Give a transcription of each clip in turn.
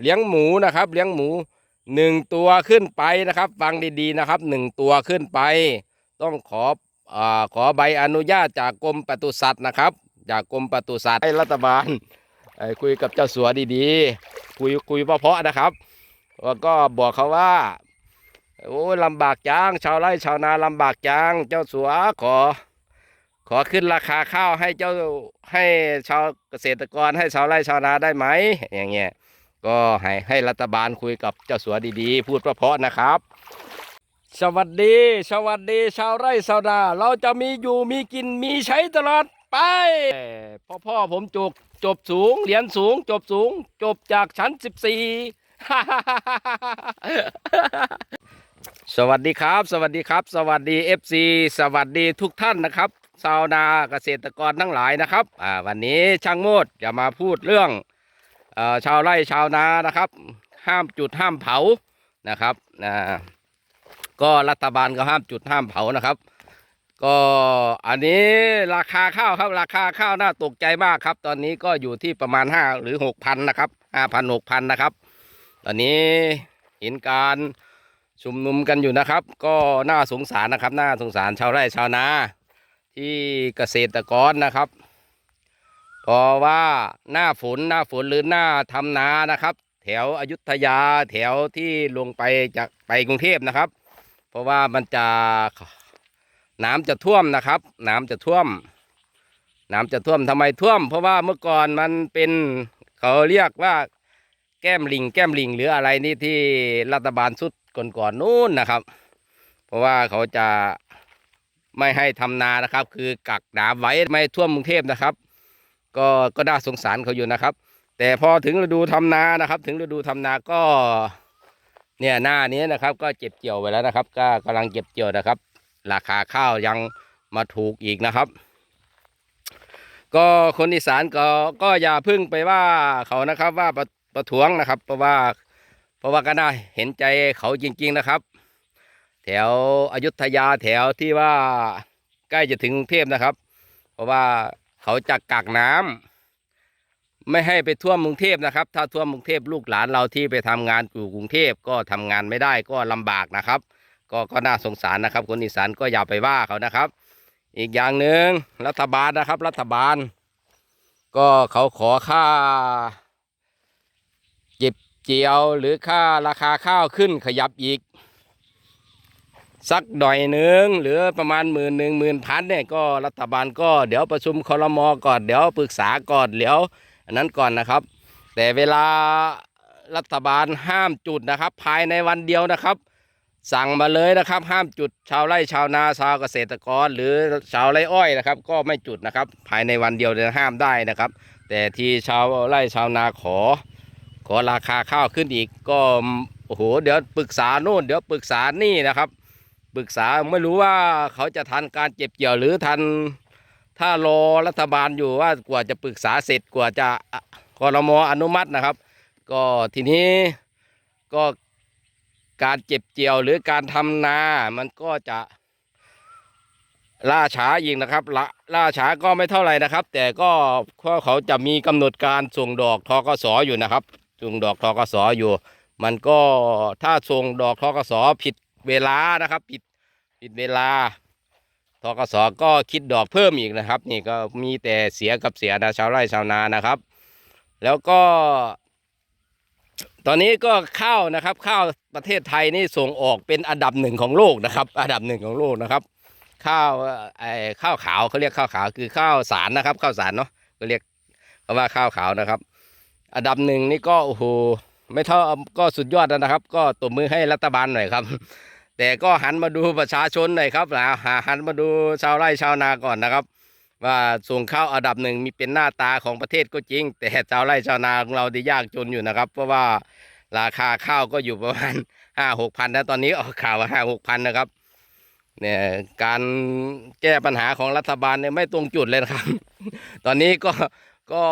เลี้ยงหมูนะครับ เลี้ยงหมูหนึ่งตัวขึ้นไปนะครับ ฟังดีๆนะครับหนึ่งตัวขึ้นไป ต้องขออขอใบอนุญาตจากกรมปศุสัตว์นะครับ จากกรมปศุสัตว์ให้รัฐบาลคุยกับเจ้าสัวดีๆ คุยคุยเพาะๆนะครับแล้วก็บอกเขาว่าโอ้ลำบากจังชาวไร่ชาวนาลำบากจังเจ้าสัวขอ ขอขึ้นราคาข้าวให้เจ้าให้ชาวเกษตรกรให้ชาวไร่ชาวนาได้ไหมอย่างเงี้ย ก็ให้ให้รัฐบาลคุยกับเจ้าสัวดีๆ พูดเพราะๆนะครับ สวัสดี สวัสดีชาวไร่ชาวนา เราจะมีอยู่มีกินมีใช้ตลอดไปพ่อพ่อผมจบจบสูงเหรียนสูง จบสูง จบจากชั้นสิบสี่สวัสดีครับ สวัสดีครับ สวัสดี FC สวัสดีทุกท่านนะครับชาวนาเกษตรกรทั้งหลายนะครับ อ่า วันนี้ช่างโมดจะมาพูดเรื่อง ชาวไร่ชาวนานะครับ ห้ามจุดห้ามเผานะครับนะก็รัฐบาลก็ห้ามจุดห้ามเผานะครับ ก็อันนี้ราคาข้าวครับราคาข้าวน่าตกใจมากครับ ตอนนี้ก็อยู่ที่ประมาณห้าหรือหกพันนะครับห้าพันหกพันนะครับ ตอนนี้เห็นการชุมนุมกันอยู่นะครับ ก็น่าสงสารนะครับ น่าสงสารชาวไร่ชาวนาที่เกษตรกรนะครับ เพราะว่าหน้าฝนหน้าฝนหรือหน้าทำนานะครับ แถวอยุธยาแถวที่ลงไปจากไปกรุงเทพนะครับ เพราะว่ามันจะน้ำจะท่วมนะครับ น้ำจะท่วม น้ำจะท่วมทำไมท่วม เพราะว่าเมื่อก่อนมันเป็นเขาเรียกว่าแก้มลิง แก้มลิงหรืออะไรนี่ที่รัฐบาลสุดก่อนๆนู้นนะครับ เพราะว่าเขาจะไม่ให้ทำนานะครับ คือกักน้ำไว้ไม่ท่วมกรุงเทพนะครับ ก็ก็น่าสงสารเขาอยู่นะครับ แต่พอถึงฤดูทำนานะครับ ถึงฤดูทำนาก็เนี่ยหน้านี้นะครับ ก็เก็บเกี่ยวไปแล้วนะครับ ก็กำลังเก็บเกี่ยวนะครับ ราคาข้าวยังมาถูกอีกนะครับ ก็คนอีสานก็ก็อย่าพึ่งไปว่าเขานะครับว่าประประท้วงนะครับ เพราะว่าเพราะว่าก็น่าเห็นใจเขาจริง ๆนะครับ แถวอยุธยาแถวที่ว่าใกล้จะถึงกรุงเทพนะครับ เพราะว่า เขาจะกักน้ำไม่ให้ไปท่วมกรุงเทพนะครับ ถ้าท่วมกรุงเทพลูกหลานเราที่ไปทำงานอยู่กรุงเทพก็ทำงานไม่ได้ก็ลำบากนะครับ ก็ก็น่าสงสารนะครับ คนอีสานก็อย่าไปว่าเขานะครับ อีกอย่างหนึ่งรัฐบาลนะครับ รัฐบาล ก็เขาขอค่าเก็บเจียวหรือค่าราคาข้าวขึ้นขยับอีก สักหน่อยหนึ่งหรือประมาณหมื่นหนึ่งหมื่นพันเนี่ยก็รัฐบาลก็เดี๋ยวประชุมคอรมอก่อนเดี๋ยวปรึกษาก่อนเดี๋ยวอันนั้นก่อนนะครับ แต่เวลารัฐบาลห้ามจุดนะครับ ภายในวันเดียวนะครับ สั่งมาเลยนะครับ ห้ามจุดชาวไร่ชาวนาชาวเกษตรกร หรือชาวไร่อ้อยนะครับ ก็ไม่จุดนะครับ ภายในวันเดียวเนี่ยห้ามได้นะครับ แต่ที่ชาวไร่ชาวนาขอ ขอราคาข้าวขึ้นอีกก็โอ้โหเดี๋ยวปรึกษาโน่นเดี๋ยวปรึกษานี่นะครับ ปรึกษาไม่รู้ว่าเขาจะทันการเก็บเกี่ยวหรือทันถ้ารอรัฐบาลอยู่ว่ากว่าจะปรึกษาเสร็จกว่าจะคอรมออนุมัตินะครับ ก็ทีนี้ก็การเก็บเกี่ยวหรือการทำนามันก็จะล่าช้าอีกนะครับละล่าช้าก็ไม่เท่าไหร่นะครับ แต่ก็เขาจะมีกำหนดการส่งดอกทกสออยู่นะครับ ส่งดอกทกสออยู่ มันก็ถ้าส่งดอกทกสผิด เวลานะครับผิดผิดเวลาทกสก็คิดดอกเพิ่มอีกนะครับ นี่ก็มีแต่เสียกับเสียนะชาวไร่ชาวนานะครับ แล้วก็ ตอนนี้ก็ข้าวนะครับ ข้าวประเทศไทยนี่ส่งออกเป็นอันดับหนึ่งของโลกนะครับ อันดับหนึ่งของโลกนะครับ ข้าวไอ้ข้าวขาวเขาเรียกข้าวขาวคือข้าวสารนะครับ ข้าวสารเนาะก็เรียกว่าข้าวขาวนะครับ อันดับหนึ่งนี่ก็โอ้โห ไม่เท่าก็สุดยอดแล้วนะครับ ก็ตบมือให้รัฐบาลหน่อยครับ แต่ก็หันมาดูประชาชนหน่อยครับนะหาหันมาดูชาวไร่ชาวนาก่อนนะครับ ว่าส่งข้าวอันดับหนึ่งมีเป็นหน้าตาของประเทศก็จริง แต่ชาวไร่ชาวนาของเราที่ยากจนอยู่นะครับ เพราะว่าราคาข้าวก็อยู่ประมาณห้าหกพันนะตอนนี้ออกข่าวว่าห้าหกพันนะครับเนี่ยการแก้ปัญหาของรัฐบาลเนี่ยไม่ตรงจุดเลยนะครับ ตอนนี้ก็ก็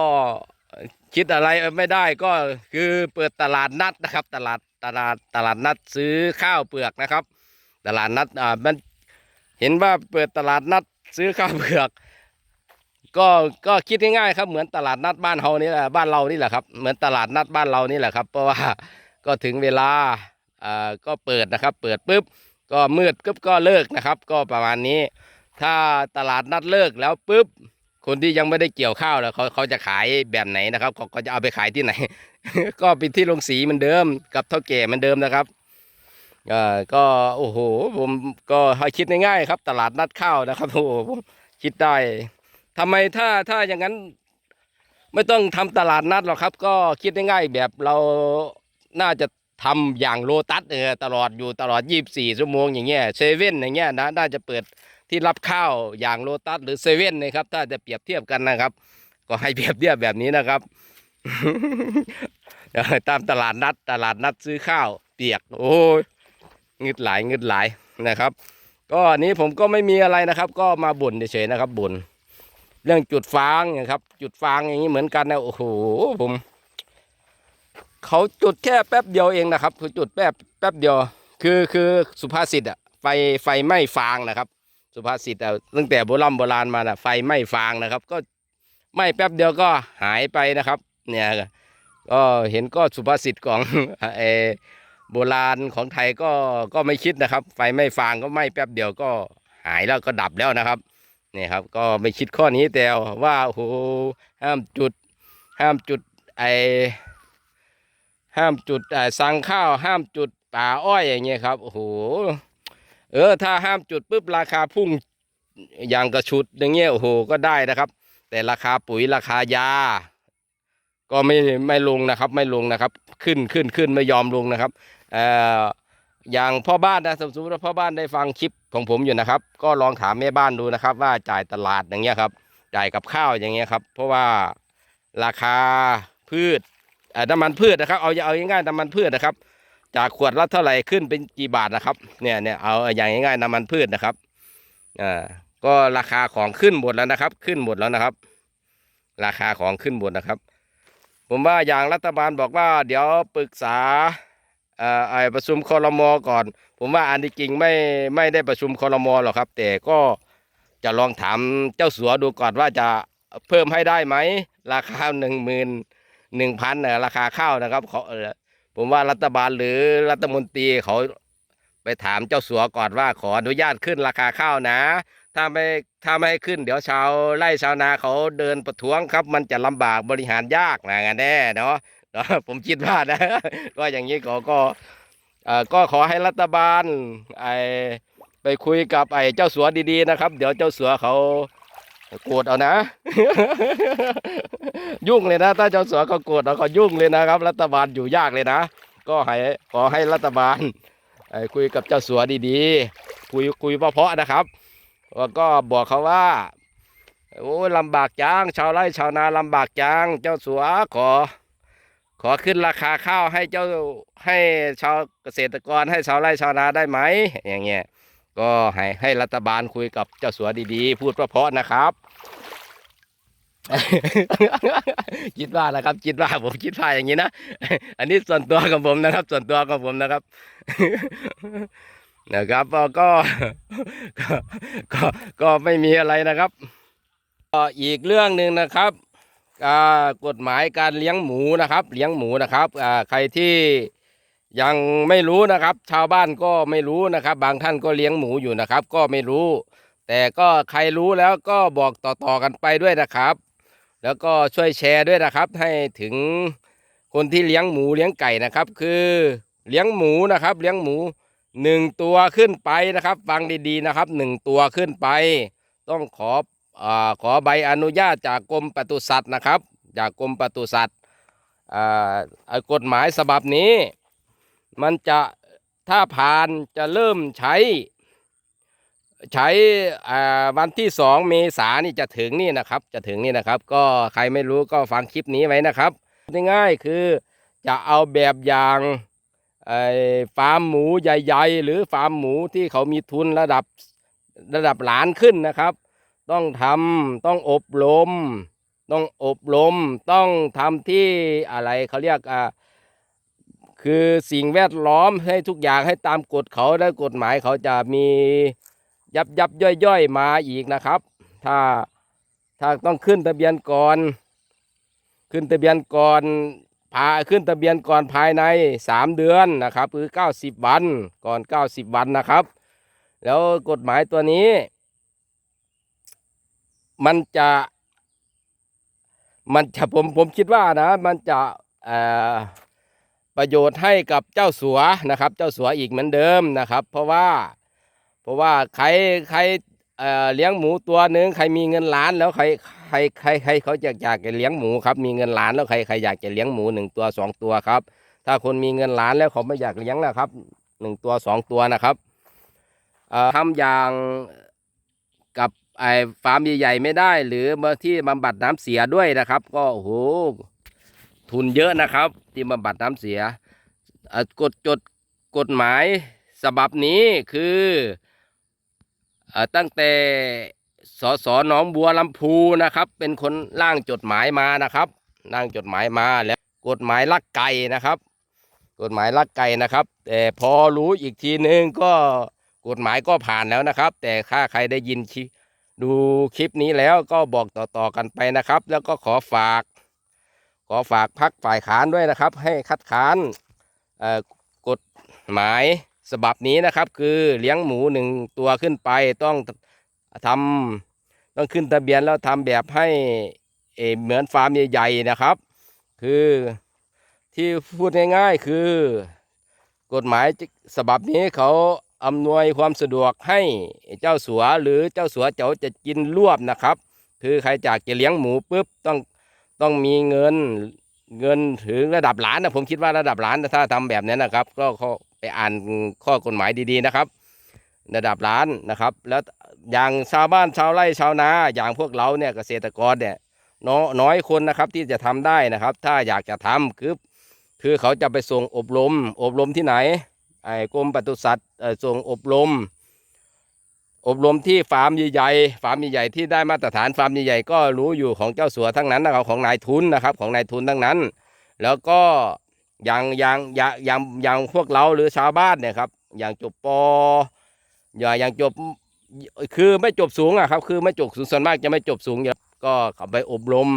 คิดอะไรไม่ได้ก็คือเปิดตลาดนัดนะครับ ตลาดตลาดตลาดนัดซื้อข้าวเปลือกนะครับ ตลาดนัดอ่ามันเห็นว่าเปิดตลาดนัดซื้อข้าวเปลือก ก็ก็คิดง่ายๆครับ เหมือนตลาดนัดบ้านเฮานี่แหละบ้านเรานี่แหละครับ เหมือนตลาดนัดบ้านเรานี่แหละครับ เพราะว่าก็ถึงเวลาอ่าก็เปิดนะครับ เปิดปุ๊บก็มืดปุ๊บก็เลิกนะครับ ก็ประมาณนี้ ถ้าตลาดนัดเลิกแล้วปุ๊บ คนที่ยังไม่ได้เกี่ยวข้าวแล้วเขาเขาจะขายแบบไหนนะครับเขาจะเอาไปขายที่ไหน ก็เป็นที่โรงสีเหมือนเดิม กับเท่าแก่เหมือนเดิมนะครับอ่าก็โอ้โหผมก็ให้คิดง่ายๆครับ ตลาดนัดข้าวนะครับโอ้โหคิดได้ทำไมถ้าถ้าอย่างนั้น ไม่ต้องทำตลาดนัดหรอกครับ ก็คิดง่ายๆแบบเราน่าจะทำอย่างโลตัสเออตลอดอยู่ตลอด 24 ชั่วโมงอย่างเงี้ยเซเว่นอย่างเงี้ยนะน่าจะเปิด ที่รับข้าวอย่างโลตัสหรือเซเว่นนะครับ ถ้าจะเปรียบเทียบกันนะครับ ก็ให้เปรียบเทียบแบบนี้นะครับ ตามตลาดนัดตลาดนัดซื้อข้าว เปียก โอ้ยเงึดหลายเงึดหลายนะครับ ก็อันนี้ผมก็ไม่มีอะไรนะครับ ก็มาบ่นเฉยๆนะครับบ่นเรื่องจุดฟางนะครับ จุดฟางอย่างนี้เหมือนกันนะโอ้โหผมเขาจุดแค่แป๊บเดียวเองนะครับคือจุดแป๊บแป๊บเดียว คือคือสุภาษิตอะไฟไฟไหม้ฟางนะครับ สุภาษิตอะตั้งแต่โบราณโบราณมานะไฟไหม้ฟางนะครับ ก็ไหม้แป๊บเดียวก็หายไปนะครับ เนี่ยก็เห็นก็สุภาษิตของเอโบราณของไทยก็ก็ไม่คิดนะครับ ไฟไหม้ฟางก็ไหม้แป๊บเดียวก็หายแล้วก็ดับแล้วนะครับนี่ครับก็ไม่คิดข้อนี้แต่ว่าโอ้โหห้ามจุด ห้ามจุดไอห้ามจุดไอสั่งข้าว ห้ามจุดป่าอ้อยอย่างเงี้ยครับโอ้โห เออถ้าห้ามจุดปุ๊บราคาพุ่งอย่างกระชุดอย่างเงี้ยโอ้โหก็ได้นะครับ แต่ราคาปุ๋ยราคายา ก็ไม่ไม่ลงนะครับ ไม่ลงนะครับ ขึ้นขึ้นขึ้นไม่ยอมลงนะครับเอ่ออย่างพ่อบ้านนะสมมติว่าพ่อบ้านได้ฟังคลิปของผมอยู่นะครับ ก็ลองถามแม่บ้านดูนะครับ ว่าจ่ายตลาดอย่างเงี้ยครับ จ่ายกับข้าวอย่างเงี้ยครับ เพราะว่าราคาพืชเอ่อน้ำมันพืชนะครับ เอาเอาง่ายๆน้ำมันพืชนะครับ จากขวดละเท่าไหร่ขึ้นเป็นกี่บาทนะครับ เนี่ยเนี่ยเอาอย่างง่ายๆน้ำมันพืชนะครับอ่าก็ราคาของขึ้นหมดแล้วนะครับ ขึ้นหมดแล้วนะครับ ราคาของขึ้นหมดนะครับ ผมว่าอย่างรัฐบาลบอกว่า เดี๋ยวปรึกษาเอ่อไอประชุมคอรมอก่อน ผมว่าอันที่จริงไม่ไม่ได้ประชุมคอรมอหรอกครับ แต่ก็จะลองถามเจ้าสัวดูก่อนว่าจะเพิ่มให้ได้ไหมราคาหนึ่งหมื่นหนึ่งพันเนี่ยราคาข้าวนะครับเขาเอ่อ ผมว่ารัฐบาลหรือรัฐมนตรีเขาไปถามเจ้าสัวก่อนว่าขออนุญาตขึ้นราคาข้าวนะ ถ้าไม่ถ้าไม่ให้ขึ้นเดี๋ยวชาวไร่ชาวนาเขาเดินประท้วงครับ มันจะลำบากบริหารยากนะงั้นแน่เนาะเนาะผมคิดว่านะก็อย่างนี้ก็ก็ก็ขอให้รัฐบาลไอไปคุยกับไอ้เจ้าสัวดีๆนะครับ เดี๋ยวเจ้าสัวเขา โกรธเอานะ ยุ่งเลยนะ ถ้าเจ้าสัวเขาโกรธเอาก็ยุ่งเลยนะครับ รัฐบาลอยู่ยากเลยนะ ก็ให้ขอให้รัฐบาลคุยกับเจ้าสัวดีๆ คุยคุยเพราะๆนะครับแล้วก็บอกเขาว่าโอ้ยลำบากจังชาวไร่ชาวนาลำบากจังเจ้าสัวขอ ขอขึ้นราคาข้าวให้เจ้าให้ชาวเกษตรกรให้ชาวไร่ชาวนาได้ไหมอย่างเงี้ย ก็ให้ให้รัฐบาลคุยกับเจ้าสัวดีๆ พูดเพราะๆนะครับคิดว่านะครับคิดว่าผมคิดว่าอย่างนี้นะอันนี้ส่วนตัวของผมนะครับ ส่วนตัวของผมนะครับ นะครับก็ก็ก็ไม่มีอะไรนะครับอีกเรื่องหนึ่งนะครับกฎหมายการเลี้ยงหมูนะครับ เลี้ยงหมูนะครับใครที่ ยังไม่รู้นะครับ ชาวบ้านก็ไม่รู้นะครับ บางท่านก็เลี้ยงหมูอยู่นะครับ ก็ไม่รู้ แต่ก็ใครรู้แล้วก็บอกต่อๆกันไปด้วยนะครับ แล้วก็ช่วยแชร์ด้วยนะครับ ให้ถึงคนที่เลี้ยงหมูเลี้ยงไก่นะครับ คือเลี้ยงหมูนะครับ เลี้ยงหมูหนึ่งตัวขึ้นไปนะครับฟังดีๆนะครับหนึ่งตัวขึ้นไป ต้องขออขอใบอนุญาตจากกรมปศุสัตว์นะครับ จากกรมปศุสัตว์กฎหมายฉบับนี้ มันจะถ้าผ่านจะเริ่มใช้ ใช้วันที่สองเมษายนนี่จะถึงนี่นะครับ จะถึงนี่นะครับ ก็ใครไม่รู้ก็ฟังคลิปนี้ไว้นะครับ ง่ายๆคือจะเอาแบบอย่างฟาร์มหมูใหญ่ๆ หรือฟาร์มหมูที่เขามีทุนระดับระดับหลานขึ้นนะครับ ต้องทำต้องอบรม ต้องอบรม ต้องทำที่อะไรเขาเรียกอ่า คือสิ่งแวดล้อมให้ทุกอย่างให้ตามกฎเขาและกฎหมายเขาจะมียับยับย่อยย่อยมาอีกนะครับ ถ้าถ้าต้องขึ้นทะเบียนก่อน ขึ้นทะเบียนก่อนพาขึ้นทะเบียนก่อนภายในสามเดือนนะครับหรือเก้าสิบวันก่อนเก้าสิบวันนะครับ แล้วกฎหมายตัวนี้ มันจะมันจะผมผมคิดว่านะ มันจะเอ่อ ประโยชน์ให้กับเจ้าสัวนะครับ เจ้าสัวอีกเหมือนเดิมนะครับ เพราะว่าเพราะว่าใครใครเอ่อเลี้ยงหมูตัวหนึ่งใครมีเงินล้านแล้วใครใครใครใครเขาจะอยากจะเลี้ยงหมูครับมีเงินล้านแล้วใครใครอยากจะเลี้ยงหมูหนึ่งตัวสองตัวครับ ถ้าคนมีเงินล้านแล้วเขาไม่อยากเลี้ยงแล้วครับหนึ่งตัวสองตัวนะครับเอ่อทำอย่างกับไอ้ฟาร์มใหญ่ๆไม่ได้ หรือมาที่บำบัดน้ำเสียด้วยนะครับ ก็โอ้โห ทุนเยอะนะครับ ที่บำบัดน้ำเสียกฎจดกฎหมายฉบับนี้คืออตั้งแต่สสหนองบัวลำพูนะครับ เป็นคนร่างจดหมายมานะครับร่างจดหมายมาแล้วกฎหมายลักไก่นะครับ กฎหมายลักไก่นะครับ แต่พอรู้อีกทีนึงก็กฎหมายก็ผ่านแล้วนะครับ แต่ถ้าใครได้ยินดูคลิปนี้แล้วก็บอกต่อๆกันไปนะครับ แล้วก็ขอฝาก ขอฝากพักฝ่ายค้านด้วยนะครับ ให้คัดค้านกฎหมายฉบับนี้นะครับ คือเลี้ยงหมูหนึ่งตัวขึ้นไปต้องทำต้องขึ้นทะเบียนแล้วทำแบบให้เเหมือนฟาร์มใหญ่ๆนะครับ คือที่พูดง่ายๆคือกฎหมายฉบับนี้เขาอำนวยความสะดวกให้เจ้าสัวหรือเจ้าสัวเจ้าจะกินรวบนะครับ คือใครจากจะเลี้ยงหมูปุ๊บต้อง ต้องมีเงินเงินถึงระดับล้านนะผมคิดว่าระดับล้านถ้าทำแบบนี้นะครับ ก็เขาไปอ่านข้อกฎหมายดีๆนะครับ ระดับล้านนะครับ แล้วอย่างชาวบ้านชาวไร่ชาวนาอย่างพวกเราเนี่ยเกษตรกรเนี่ยน้อยน้อยคนนะครับที่จะทำได้นะครับ ถ้าอยากจะทำคือคือเขาจะไปส่งอบรม อบรมที่ไหนไอ้กรมปศุสัตว์เอ่อส่งอบรม อบรมที่ฟาร์มใหญ่ๆฟาร์มใหญ่ๆที่ได้มาตรฐานฟาร์มใหญ่ๆก็รู้อยู่ของเจ้าสัวทั้งนั้นนะครับของนายทุนนะครับของนายทุนทั้งนั้น แล้วก็อย่างอย่างอย่างอย่างอย่างพวกเราหรือชาวบ้านเนี่ยครับอย่างจบปอย่าอย่างจบคือไม่จบสูงอะครับคือไม่จบสูงส่วนมากจะไม่จบสูงอยู่แล้วก็เขาไปอบรม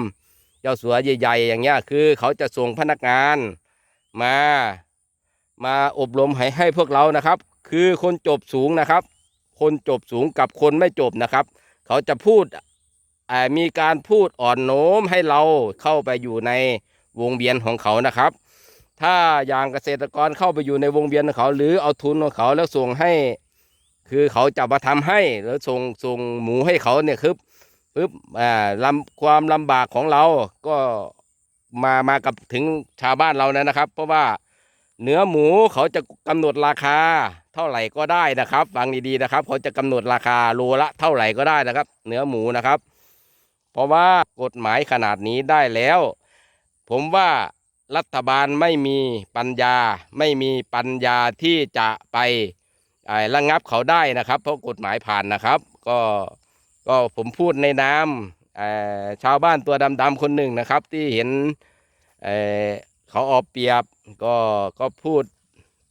เจ้าสัวใหญ่ ๆ อย่างเงี้ยคือเขาจะส่งพนักงานมามาอบรมให้ให้พวกเรานะครับ คือคนจบสูงนะครับ คนจบสูงกับคนไม่จบนะครับ เขาจะพูดมีการพูดอ่อนโน้มให้เราเข้าไปอยู่ในวงเวียนของเขานะครับ ถ้าอย่างเกษตรกรเข้าไปอยู่ในวงเวียนของเขา หรือเอาทุนของเขาแล้วส่งให้ คือเขาจะมาทำให้แล้วส่งส่งหมูให้เขาเนี่ยคือปึ๊บอ่าลำความลำบากของเราก็มามากับถึงชาวบ้านเรานะนะครับ เพราะว่าเนื้อหมูเขาจะกำหนดราคา ท่าไหร่ก็ได้นะครับฟังดีๆนะครับเขาจะกำหนดราคาโลละเท่าไหร่ก็ได้นะครับ เนื้อหมูนะครับ เพราะว่ากฎหมายขนาดนี้ได้แล้ว ผมว่ารัฐบาลไม่มีปัญญา ไม่มีปัญญาที่จะไประงับเขาได้นะครับ เพราะกฎหมายผ่านนะครับ ก็ก็ผมพูดในนามชาวบ้านตัวดำๆคนหนึ่งนะครับ ที่เห็นเเขาออกเปรียบก็ก็พูด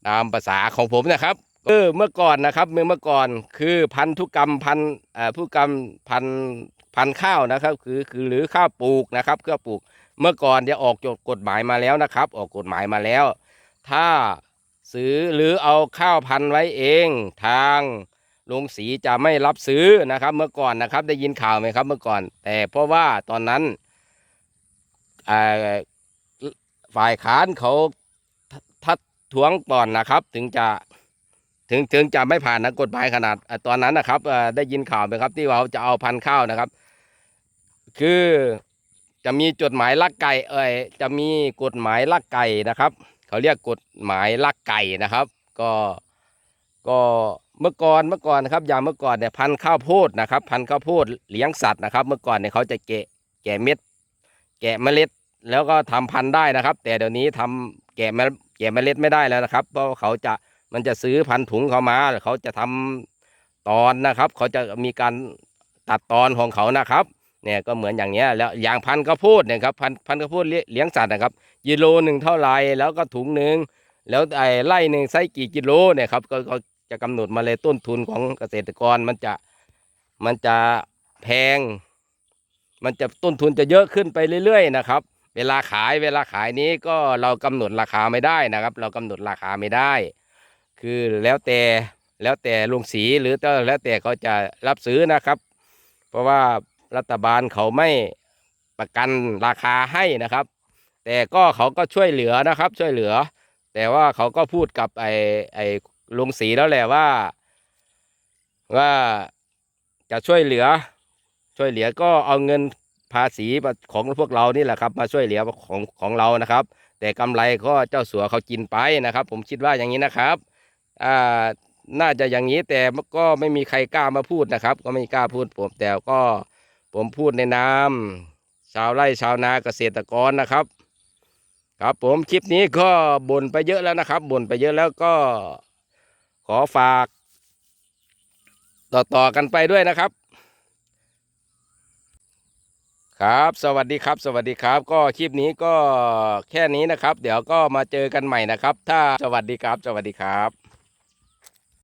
ตามภาษาของผมนะครับ เออเมื่อก่อนนะครับเมื่อเมื่อก่อนคือพันธุกรรมพันอ่อผู้กรรมพันพันข้าวนะครับ คือคือหรือข้าวปลูกนะครับข้าวปลูกเมื่อก่อนจะออกกฎหมายมาแล้วนะครับ ออกกฎหมายมาแล้ว ถ้าซื้อหรือเอาข้าวพันไว้เองทางโรงสีจะไม่รับซื้อนะครับ เมื่อก่อนนะครับได้ยินข่าวไหมครับเมื่อก่อน แต่เพราะว่าตอนนั้นฝ่ายค้านเขาทัดท้วงก่อนนะครับ ถึงจะ ถึงถึงจะไม่ผ่านนะกฎหมายขนาดตอนนั้นนะครับได้ยินข่าวไหมครับที่ว่าจะเอาพันธุ์ข้าวนะครับ คือจะมีจดหมายลักไก่เอ่ยจะมีกฎหมายลักไก่นะครับ เขาเรียกกฎหมายลักไก่นะครับ ก็ก็เมื่อก่อนเมื่อก่อนนะครับอย่างเมื่อก่อนเนี่ยพันธุ์ข้าวโพดนะครับ พันธุ์ข้าวโพดเลี้ยงสัตว์นะครับ เมื่อก่อนเนี่ยเขาจะแกะแกะเม็ด แกะเมล็ด แล้วก็ทำพันธุ์ได้นะครับ แต่เดี๋ยวนี้ทำแกะเมล็ดแกะเมล็ดไม่ได้แล้วนะครับ เพราะเขาจะ มันจะซื้อพันถุงเขามาเขาจะทำตอนนะครับ เขาจะมีการตัดตอนของเขานะครับเนี่ยก็เหมือนอย่างเนี้ยแล้วอย่างพันธุ์ข้าวโพดเนี่ยครับพันพันธุ์ข้าวโพดเลี้ยงสัตว์นะครับกิโลหนึ่งเท่าไรแล้วก็ถุงหนึ่งแล้วไอ้ไร่หนึ่งไส้กี่กิโลเนี่ยครับก็ก็จะกำหนดมาเลยต้นทุนของเกษตรกรมันจะมันจะแพง มันจะต้นทุนจะเยอะขึ้นไปเรื่อยๆนะครับ เวลาขายเวลาขายนี้ก็เรากำหนดราคาไม่ได้นะครับ เรากำหนดราคาไม่ได้ คือแล้วแต่แล้วแต่ลุงสีหรือแล้วแต่เขาจะรับซื้อนะครับ เพราะว่ารัฐบาลเขาไม่ประกันราคาให้นะครับ แต่ก็เขาก็ช่วยเหลือนะครับช่วยเหลือ แต่ว่าเขาก็พูดกับไอ้ไอ้ลุงสีแล้วแหละว่า ว่าจะช่วยเหลือ ช่วยเหลือก็เอาเงินภาษีของพวกเรานี่แหละครับ มาช่วยเหลือของของเรานะครับ แต่กำไรก็เจ้าสัวเขากินไปนะครับ ผมคิดว่าอย่างนี้นะครับ อ่าน่าจะอย่างนี้แต่ก็ไม่มีใครกล้ามาพูดนะครับ ก็ไม่กล้าพูดผมแต่ก็ผมพูดในนามชาวไร่ชาวนาเกษตรกรนะครับ ครับผมคลิปนี้ก็บ่นไปเยอะแล้วนะครับบ่นไปเยอะแล้วก็ขอฝาก ต่อๆกันไปด้วยนะครับ ครับ สวัสดีครับ สวัสดีครับ ก็คลิปนี้ก็แค่นี้นะครับ เดี๋ยวก็มาเจอกันใหม่นะครับ ถ้าสวัสดีครับ สวัสดีครับ